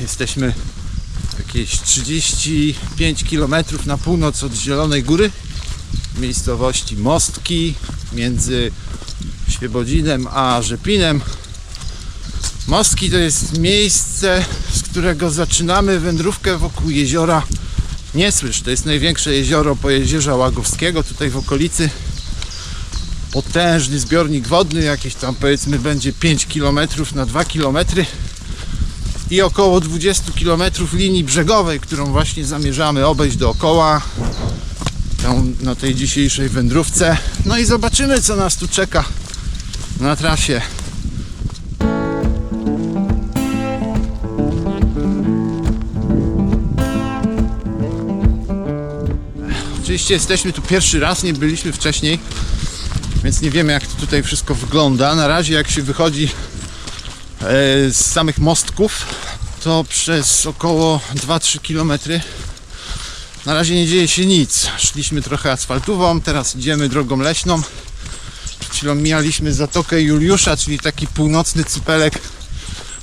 Jesteśmy jakieś 35 km na północ od Zielonej Góry, miejscowości Mostki, między Świebodzinem a Rzepinem. Mostki to jest miejsce, z którego zaczynamy wędrówkę wokół jeziora Niesłysz. To jest największe jezioro Pojezierza Łagowskiego tutaj w okolicy. Potężny zbiornik wodny, jakieś tam powiedzmy będzie 5 km na 2 km i około 20 km linii brzegowej, którą właśnie zamierzamy obejść dookoła tą, na tej dzisiejszej wędrówce. No i zobaczymy, co nas tu czeka na trasie. Oczywiście jesteśmy tu pierwszy raz, nie byliśmy wcześniej, więc nie wiemy jak to tutaj wszystko wygląda. Na razie jak się wychodzi z samych mostków, to przez około 2-3 km na razie nie dzieje się nic. Szliśmy trochę asfaltową, teraz idziemy drogą leśną. Przed chwilą mijaliśmy Zatokę Juliusza, czyli taki północny cypelek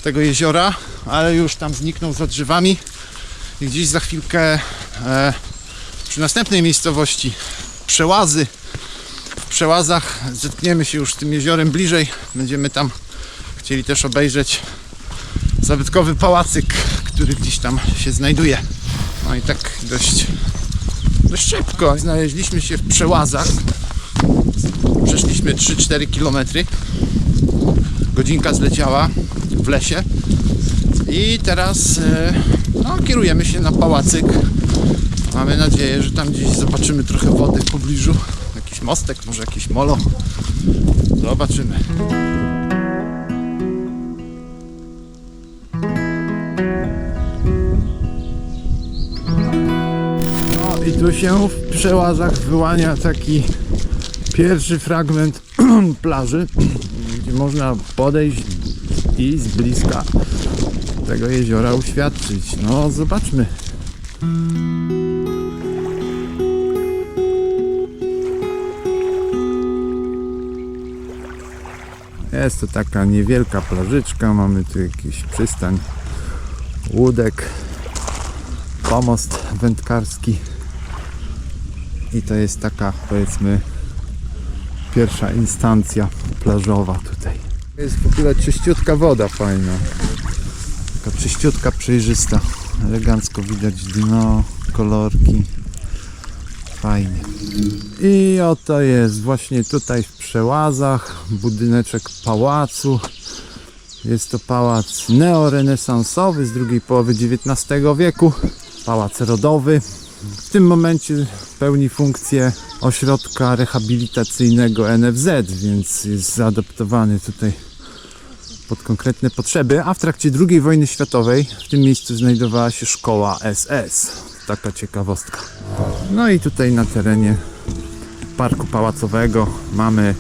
tego jeziora, ale już tam zniknął za drzewami i gdzieś za chwilkę e, przy następnej miejscowości Przełazy w Przełazach zetkniemy się już z tym jeziorem bliżej. Będziemy tam chcieli też obejrzeć zabytkowy pałacyk, który gdzieś tam się znajduje. No i tak dość, dość szybko znaleźliśmy się w Przełazach. Przeszliśmy 3-4 km. Godzinka zleciała w lesie. I teraz e, no, kierujemy się na pałacyk. Mamy nadzieję, że tam gdzieś zobaczymy trochę wody w pobliżu. Jakiś mostek, może jakieś molo. Zobaczymy. Tu się w przełazach wyłania taki pierwszy fragment plaży, gdzie można podejść i z bliska tego jeziora uświadczyć. No zobaczmy. Jest to taka niewielka plażyczka, mamy tu jakiś przystań łódek, pomost wędkarski i to jest taka powiedzmy pierwsza instancja plażowa tutaj. Jest w ogóle czyściutka woda fajna, taka czyściutka, przejrzysta, elegancko widać dno, kolorki, fajnie. I oto jest właśnie tutaj w Przełazach budyneczek pałacu. Jest to pałac neorenesansowy z drugiej połowy XIX wieku. Pałac rodowy. W tym momencie pełni funkcję ośrodka rehabilitacyjnego NFZ, więc jest zaadaptowany tutaj pod konkretne potrzeby. A w trakcie II wojny światowej w tym miejscu znajdowała się szkoła SS. Taka ciekawostka. No i tutaj na terenie parku pałacowego mamy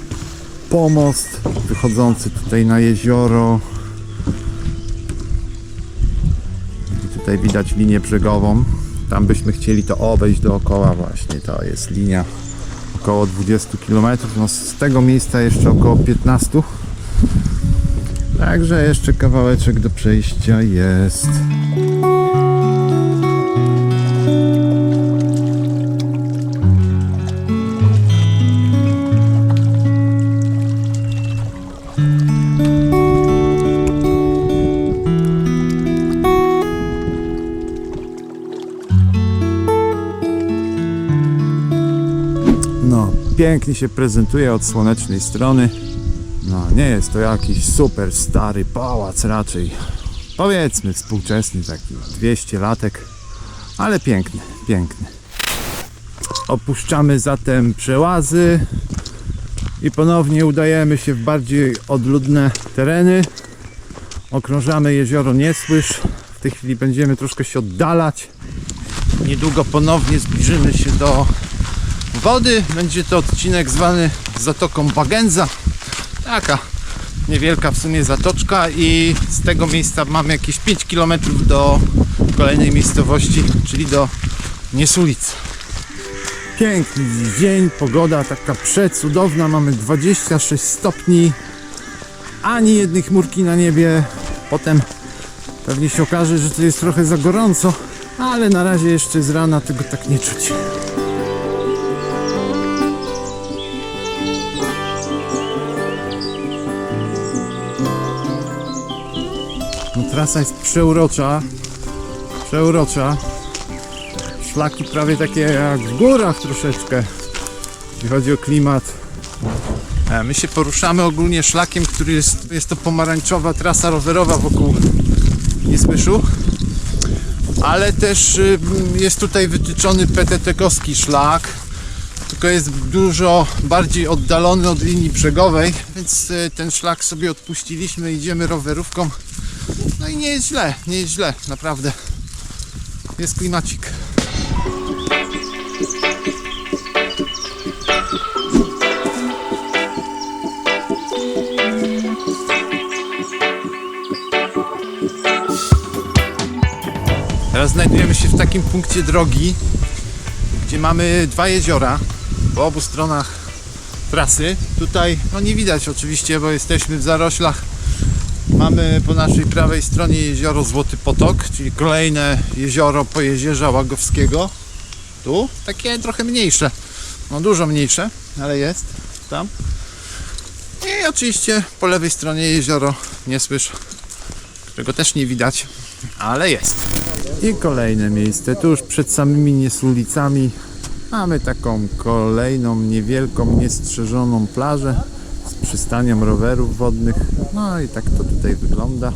pomost wychodzący tutaj na jezioro. I tutaj widać linię brzegową. Tam byśmy chcieli to obejść dookoła właśnie. To jest linia około 20 km. No z tego miejsca jeszcze około 15. Także jeszcze kawałeczek do przejścia jest. No, pięknie się prezentuje od słonecznej strony. No, nie jest to jakiś super stary pałac raczej. Powiedzmy współczesny, taki 200 latek, ale piękny, piękny. Opuszczamy zatem przełazy i ponownie udajemy się w bardziej odludne tereny. Okrążamy jezioro Niesłysz. W tej chwili będziemy troszkę się oddalać. Niedługo ponownie zbliżymy się do wody. Będzie to odcinek zwany Zatoką Bagenza. Taka niewielka w sumie zatoczka i z tego miejsca mamy jakieś 5 km do kolejnej miejscowości, czyli do Niesulic. Piękny dzień, pogoda taka przecudowna, mamy 26 stopni, ani jednej chmurki na niebie. Potem Pewnie się okaże, że to jest trochę za gorąco, ale na razie jeszcze z rana tego tak nie czuć. Trasa jest przeurocza. Przeurocza. Szlaki prawie takie jak w górach troszeczkę. Jeśli chodzi o klimat. E, My się poruszamy ogólnie szlakiem, który jest, jest to pomarańczowa trasa rowerowa wokół Niezmyszu. Ale też y, jest tutaj wytyczony PTT-kowski szlak, tylko jest dużo bardziej oddalony od linii brzegowej, więc y, ten szlak sobie odpuściliśmy, idziemy rowerówką. No i nie jest źle, nie jest źle, naprawdę. Jest klimacik. Teraz znajdujemy się w takim punkcie drogi, gdzie mamy dwa jeziora po obu stronach trasy. Tutaj no nie widać oczywiście, bo jesteśmy w zaroślach. Mamy po naszej prawej stronie jezioro Złoty Potok, czyli kolejne jezioro po jezierza Łagowskiego. Tu takie trochę mniejsze, no dużo mniejsze, ale jest tam. I oczywiście po lewej stronie jezioro Niesłysz, którego też nie widać, ale jest. I kolejne miejsce, tuż przed samymi Niesulicami mamy taką kolejną, niewielką, niestrzeżoną plażę z przystanią rowerów wodnych. No i tak to tutaj wygląda.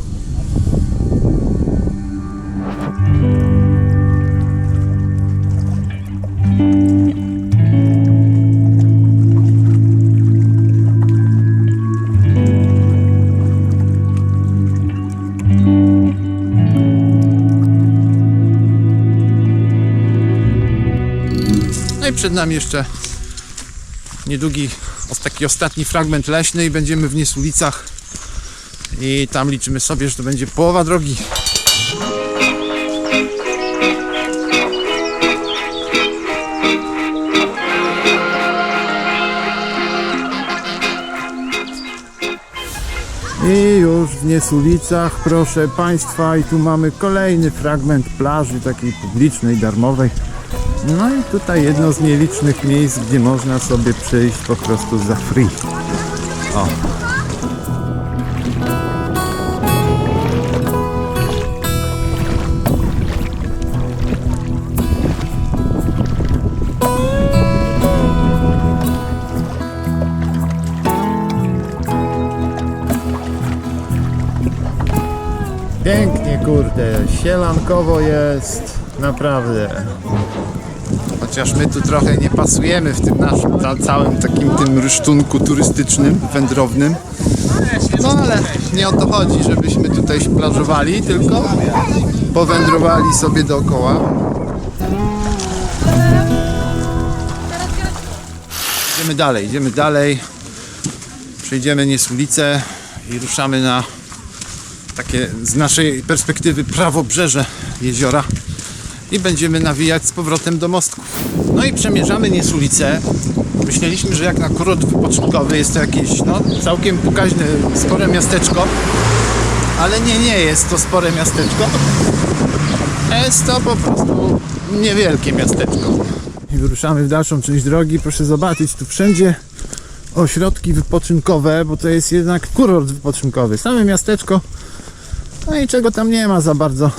No i przed nami jeszcze niedługi, taki ostatni fragment leśny i będziemy w Niesulicach i tam liczymy sobie, że to będzie połowa drogi. I już w Niesulicach, proszę Państwa, i tu mamy kolejny fragment plaży takiej publicznej, darmowej. No i tutaj jedno z nielicznych miejsc, gdzie można sobie przyjść po prostu za free. O. Pięknie, kurde, sielankowo jest, naprawdę. Chociaż my tu trochę nie pasujemy w tym naszym ca- całym takim tym rysztunku turystycznym, wędrownym. No ale nie o to chodzi, żebyśmy tutaj plażowali, tylko powędrowali sobie dookoła. Idziemy dalej, idziemy dalej. Przejdziemy Niesulicę i ruszamy na takie z naszej perspektywy prawobrzeże jeziora i będziemy nawijać z powrotem do mostków. No i przemierzamy Niesulicę. Myśleliśmy, że jak na kurort wypoczynkowy jest to jakieś no, całkiem pokaźne, spore miasteczko, ale nie, nie jest to spore miasteczko. Jest to po prostu niewielkie miasteczko. I wyruszamy w dalszą część drogi. Proszę zobaczyć, tu wszędzie ośrodki wypoczynkowe, bo to jest jednak kurort wypoczynkowy. Same miasteczko, no i czego tam nie ma za bardzo.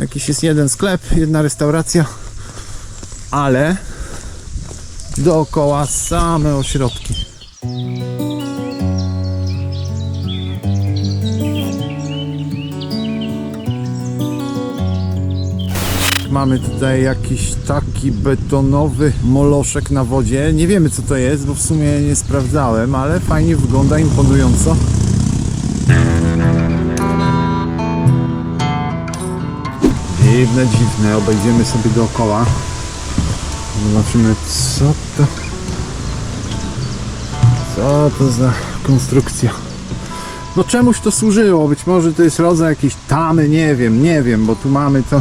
Jakiś jest jeden sklep, jedna restauracja, ale dookoła same ośrodki. Mamy tutaj jakiś taki betonowy moloszek na wodzie. Nie wiemy co to jest, bo w sumie nie sprawdzałem, ale fajnie wygląda, imponująco. Dziwne, dziwne. Obejdziemy sobie dookoła. Zobaczymy co to... Co to za konstrukcja. No czemuś to służyło? Być może to jest rodzaj jakiejś tamy, nie wiem, nie wiem, bo tu mamy to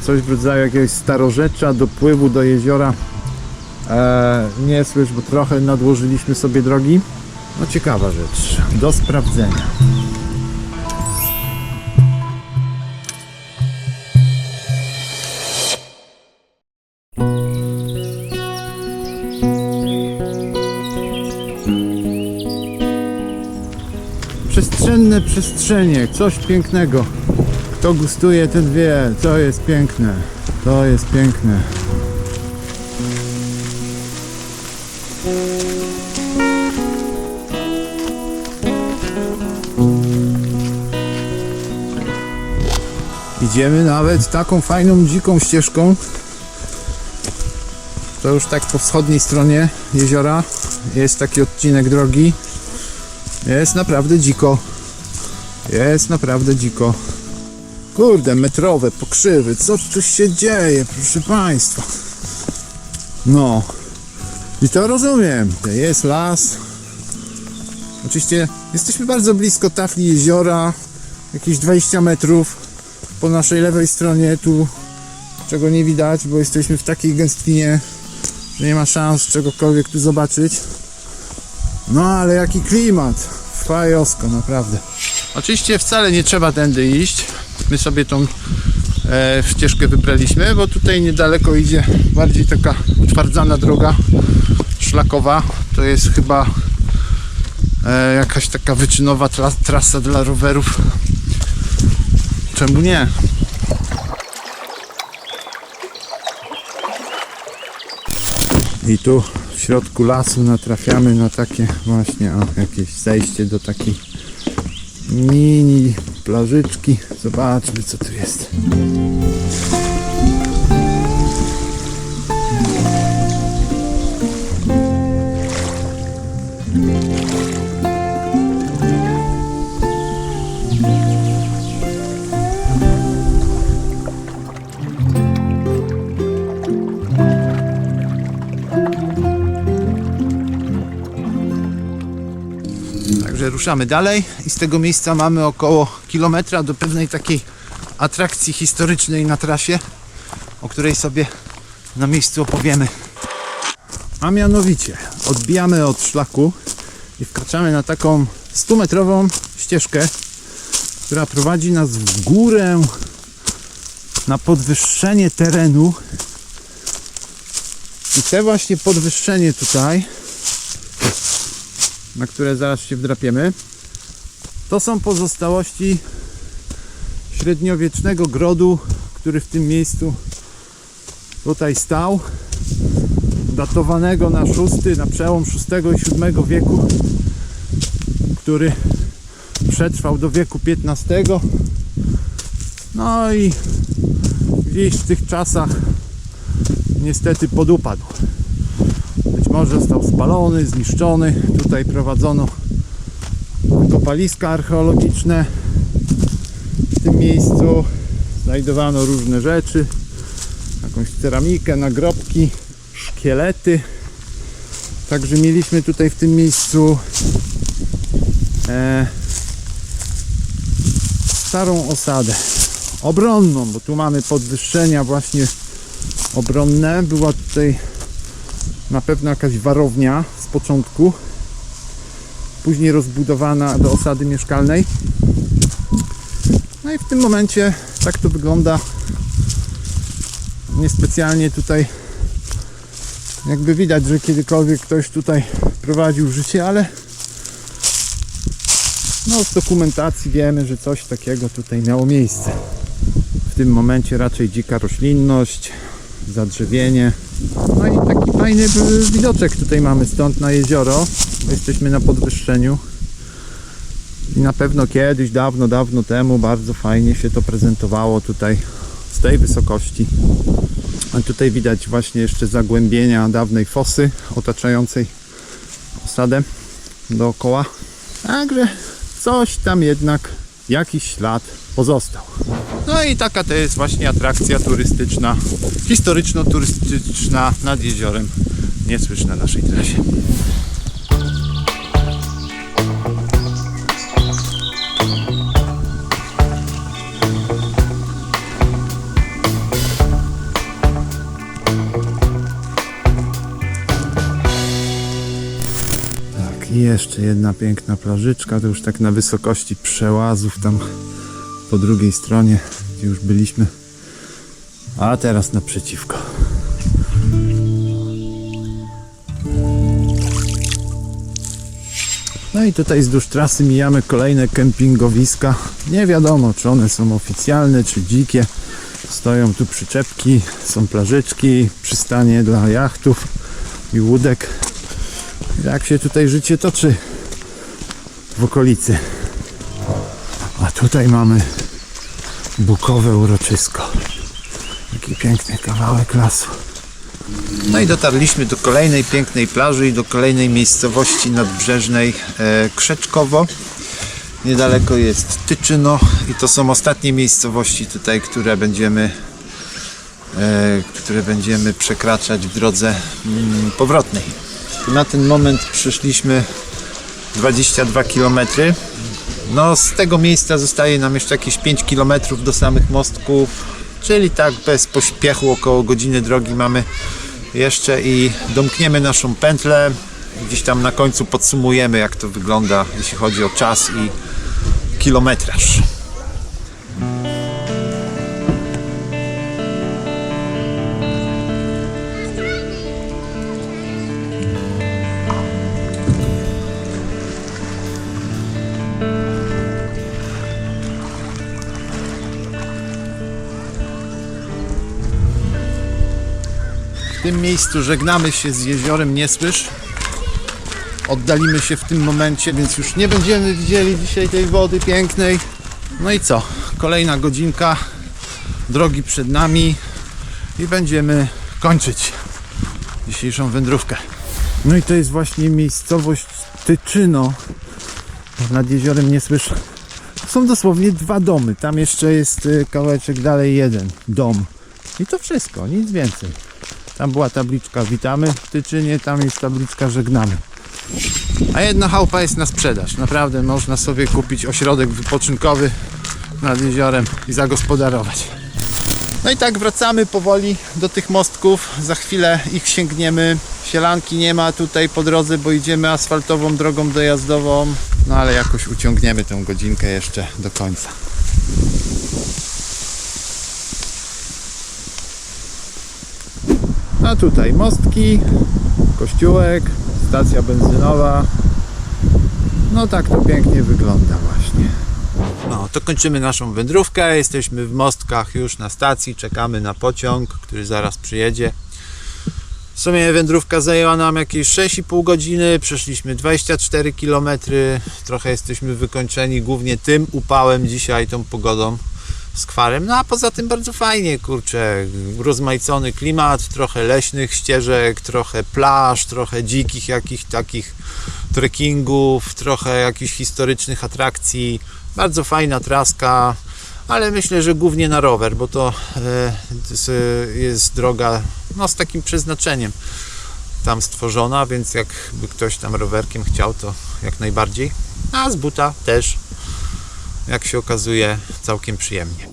coś w rodzaju jakiegoś starorzecza, dopływu do jeziora. E, nie słysz, bo trochę nadłożyliśmy sobie drogi. No ciekawa rzecz, do sprawdzenia. Przestrzenie, coś pięknego. Kto gustuje, ten wie, to jest piękne. To jest piękne. Idziemy nawet taką fajną, dziką ścieżką. To już tak po wschodniej stronie jeziora jest taki odcinek drogi. Jest naprawdę dziko. Jest naprawdę dziko. Kurde, metrowe pokrzywy. Co tu się dzieje, proszę Państwa? No. I to rozumiem. Jest las. Oczywiście jesteśmy bardzo blisko tafli jeziora. Jakieś 20 metrów po naszej lewej stronie. Tu czego nie widać, bo jesteśmy w takiej gęstwinie, że nie ma szans czegokolwiek tu zobaczyć. No ale jaki klimat. Fajosko, naprawdę. Oczywiście wcale nie trzeba tędy iść. My sobie tą e, ścieżkę wybraliśmy, bo tutaj niedaleko idzie bardziej taka utwardzana droga szlakowa. To jest chyba e, jakaś taka wyczynowa tra trasa dla rowerów. Czemu nie? I tu w środku lasu natrafiamy na takie właśnie o, jakieś zejście do takiej mini plażyczki. Zobaczmy co tu jest. Ruszamy dalej i z tego miejsca mamy około kilometra do pewnej takiej atrakcji historycznej na trasie, o której sobie na miejscu opowiemy. A mianowicie odbijamy od szlaku i wkraczamy na taką 100-metrową ścieżkę, która prowadzi nas w górę na podwyższenie terenu. I te właśnie podwyższenie tutaj na które zaraz się wdrapiemy. To są pozostałości średniowiecznego grodu, który w tym miejscu tutaj stał. Datowanego na szósty, na przełom VI i VII wieku, który przetrwał do wieku XV. No i gdzieś w tych czasach niestety podupadł. Może został spalony, zniszczony. Tutaj prowadzono kopaliska archeologiczne. W tym miejscu znajdowano różne rzeczy. Jakąś ceramikę, nagrobki, szkielety. Także mieliśmy tutaj w tym miejscu e, starą osadę obronną, bo tu mamy podwyższenia właśnie obronne. Była tutaj na pewno jakaś warownia z początku, później rozbudowana do osady mieszkalnej. No i w tym momencie tak to wygląda. Niespecjalnie tutaj jakby widać, że kiedykolwiek ktoś tutaj prowadził życie, ale no z dokumentacji wiemy, że coś takiego tutaj miało miejsce. W tym momencie raczej dzika roślinność, zadrzewienie. No i taki fajny y, widoczek tutaj mamy stąd na jezioro. Jesteśmy na podwyższeniu. I na pewno kiedyś, dawno, dawno temu bardzo fajnie się to prezentowało tutaj z tej wysokości. A tutaj widać właśnie jeszcze zagłębienia dawnej fosy otaczającej osadę dookoła. Także coś tam jednak, jakiś ślad pozostał. No i taka to jest właśnie atrakcja turystyczna, historyczno-turystyczna nad jeziorem Niesłysz na naszej trasie. Tak, i jeszcze jedna piękna plażyczka, to już tak na wysokości przełazów tam po drugiej stronie, gdzie już byliśmy. A teraz naprzeciwko. No i tutaj wzdłuż trasy mijamy kolejne kempingowiska. Nie wiadomo, czy one są oficjalne, czy dzikie. Stoją tu przyczepki, są plażyczki, przystanie dla jachtów i łódek. Jak się tutaj życie toczy w okolicy. A tutaj mamy bukowe uroczysko. Taki piękny kawałek lasu. No i dotarliśmy do kolejnej pięknej plaży i do kolejnej miejscowości nadbrzeżnej e, Krzeczkowo. Niedaleko jest Tyczyno i to są ostatnie miejscowości tutaj, które będziemy e, które będziemy przekraczać w drodze mm, powrotnej. Na ten moment przeszliśmy 22 km. No z tego miejsca zostaje nam jeszcze jakieś 5 km do samych mostków, czyli tak bez pośpiechu około godziny drogi mamy jeszcze i domkniemy naszą pętlę. Gdzieś tam na końcu podsumujemy jak to wygląda, jeśli chodzi o czas i kilometraż. W tym miejscu żegnamy się z jeziorem Niesłysz. Oddalimy się w tym momencie, więc już nie będziemy widzieli dzisiaj tej wody pięknej. No i co? Kolejna godzinka drogi przed nami i będziemy kończyć dzisiejszą wędrówkę. No i to jest właśnie miejscowość Tyczyno nad jeziorem Niesłysz. Są dosłownie dwa domy. Tam jeszcze jest y, kawałeczek dalej jeden dom. I to wszystko, nic więcej. Tam była tabliczka witamy w Tyczynie, tam jest tabliczka żegnamy. A jedna chałupa jest na sprzedaż. Naprawdę można sobie kupić ośrodek wypoczynkowy nad jeziorem i zagospodarować. No i tak wracamy powoli do tych mostków. Za chwilę ich sięgniemy. Sielanki nie ma tutaj po drodze, bo idziemy asfaltową drogą dojazdową. No ale jakoś uciągniemy tę godzinkę jeszcze do końca. A tutaj mostki, kościółek, stacja benzynowa. No tak to pięknie wygląda właśnie. No to kończymy naszą wędrówkę. Jesteśmy w mostkach już na stacji. Czekamy na pociąg, który zaraz przyjedzie. W sumie wędrówka zajęła nam jakieś 6,5 godziny. Przeszliśmy 24 km. Trochę jesteśmy wykończeni głównie tym upałem dzisiaj, tą pogodą z kwarem. No a poza tym bardzo fajnie, kurczę, rozmaicony klimat, trochę leśnych ścieżek, trochę plaż, trochę dzikich jakichś takich trekkingów, trochę jakichś historycznych atrakcji. Bardzo fajna traska, ale myślę, że głównie na rower, bo to e, jest droga no, z takim przeznaczeniem tam stworzona, więc jakby ktoś tam rowerkiem chciał, to jak najbardziej. A z buta też jak się okazuje, całkiem przyjemnie.